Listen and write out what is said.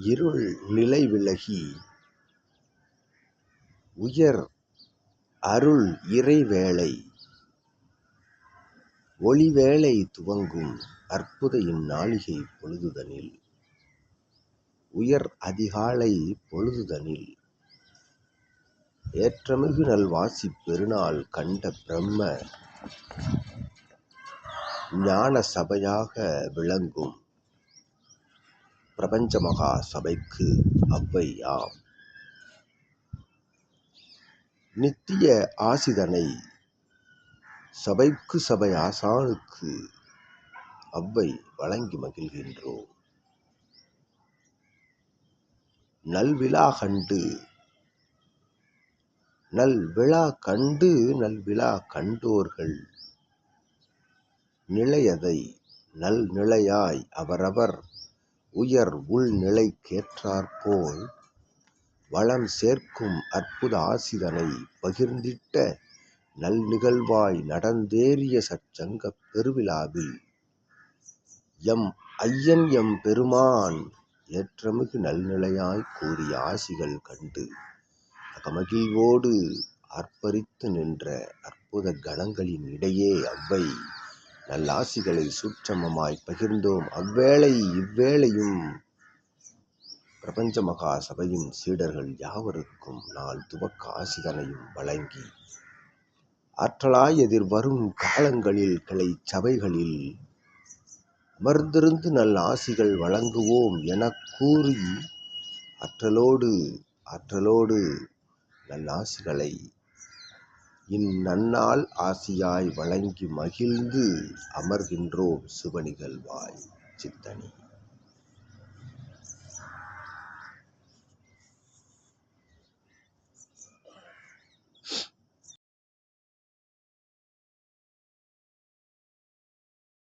இருள் நிலை விலகி உயர் அருள் இறைவேளை ஒளிவேளை துவங்கும் அற்புத இந்நாளிகை பொழுதுதனில் உயர் அதிகாலை பொழுதுதனில் ஏற்றமிகு நல்வாசி பெருநாள் கண்ட பிரம்ம ஞான சபையாக விளங்கும் பிரபஞ்ச மகா சபைக்கு அவ்வையாம். நித்திய ஆசிதனை சபைக்கு சபை ஆசானுக்கு அவ்வை வழங்கி மகிழ்கின்றோம் நல்விழா கண்டு நல்விழா கண்டு நல்விழா கண்டோர்கள் நிலையதை நல்நிலையாய் அவரவர் உயர் உள்நிலைக்கேற்றாற்போல் வளம் சேர்க்கும் அற்புத ஆசிதனை பகிர்ந்திட்ட நல்நிகழ்வாய் நடந்தேறிய சற்சங்கப் பெருவிழாவில் எம் ஐயன் எம் பெருமான் ஏற்றமிகு நல்நிலையாய்க் கூறிய ஆசிகள் கண்டு அகமகிழ்வோடு ஆர்ப்பரித்து நின்ற அற்புத கணங்களின் இடையே அவ்வை நல்லாசிகளை சூட்சமமாய் பகிர்ந்தோம். அவ்வேளை இவ்வேளையும் பிரபஞ்ச மகா சபையின் சீடர்கள் யாவருக்கும் நாள் துவக்க ஆசிதனையும் வழங்கி ஆற்றலாய் எதிர்வரும் காலங்களில் கிளை சபைகளில் அமர்ந்திருந்து நல்ல ஆசிகள் வழங்குவோம் என கூறி ஆற்றலோடு ஆற்றலோடு நல்லாசிகளை இந்நன்னால் ஆசியாய் வழங்கி மகிழ்ந்து அமர்கின்றோம் சுப நிகழ்வாய் சித்தனி